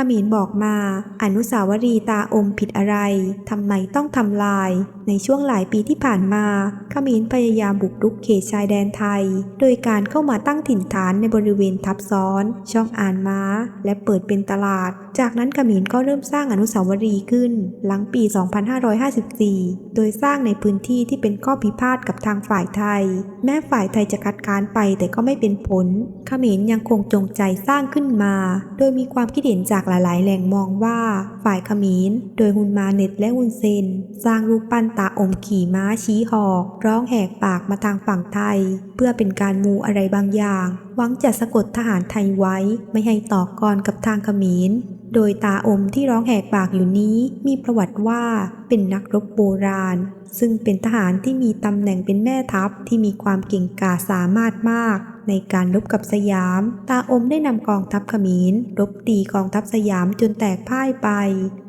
ขมินบอกมา อนุสาวรีย์ตาอมผิดอะไร ทำไมต้องทำลาย ในช่วงหลายปีที่ผ่านมาขมินพยายามบุกรุกเขตชายแดนไทย โดยการเข้ามาตั้งถิ่นฐานในบริเวณทับซ้อน ช่องอ่านม้า และเปิดเป็นตลาด จากนั้นขมินก็เริ่มสร้างอนุสาวรีย์ขึ้น หลังปี 2554 โดยสร้างในพื้นที่ที่เป็นข้อพิพาทกับทางฝ่ายไทย แม้ฝ่ายไทยจะคัดค้านไปแต่ก็ไม่เป็นผลขมินยังคงจงใจสร้างขึ้นมา โดยมีความคิดเห็นจากหลาย ๆ แหล่งมองว่า ฝ่ายขมินโดยฮุนมาเน็ตและฮุนเซน สร้างรูปปั้นตาอมขี่ม้าชี้หอก ร้องแหกปากมาทางฝั่งไทย เพื่อเป็นการมูอะไรบางอย่าง หวังจะสะกดทหารไทยไว้ ไม่ให้ต่อกรกับทางขมินโดยตาอมที่ร้องแหกปากอยู่นี้มีประวัติว่าเป็นนักรบโบราณ ซึ่งเป็นทหารที่มีตำแหน่งเป็นแม่ทัพที่มีความเก่งกาจสามารถมาก ในการรบกับสยาม ตาอมได้นำกองทัพขมินรบตีกองทัพสยามจนแตกพ่ายไป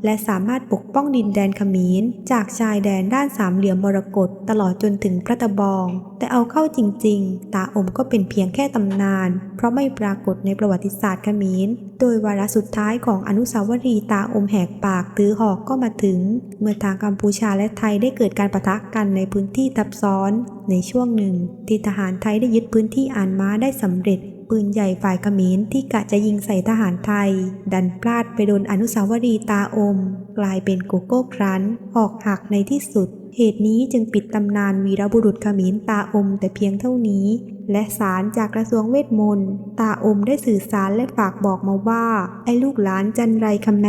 และสามารถปกป้องดินแดนขมินจากชายแดนด้านสามเหลี่ยมมรกตตลอดจนถึงพระตะบอง แต่เอาเข้าจริง ๆ ตาอมก็เป็นเพียงแค่ตำนาน เพราะไม่ปรากฏในประวัติศาสตร์ขมินโดยวาระสุดท้ายของอนุสาวรีย์ตาอมแหกปากตือหอกก็มาถึง เมื่อทางกัมพูชาและไทยได้เกิดการปะทะกันในพื้นที่ทับซ้อน ในช่วงหนึ่งที่ทหารไทยได้ยึดพื้นที่อ่านม้าได้สำเร็จ ปืนใหญ่ฝ่ายเขมรที่กะจะยิงใส่ทหารไทย ดันพลาดไปโดนอนุสาวรีย์ตาอม กลายเป็นโกโก้ครันหอกหักในที่สุด เหตุนี้จึงปิดตำนานวีรบุรุษเขมรตาอมแต่เพียงเท่านี้ และสารจากกระทรวงเวทมนต์ตาอมได้สื่อสารและฝากบอกมาว่า ไอ้ลูกหลานจันไรคำแม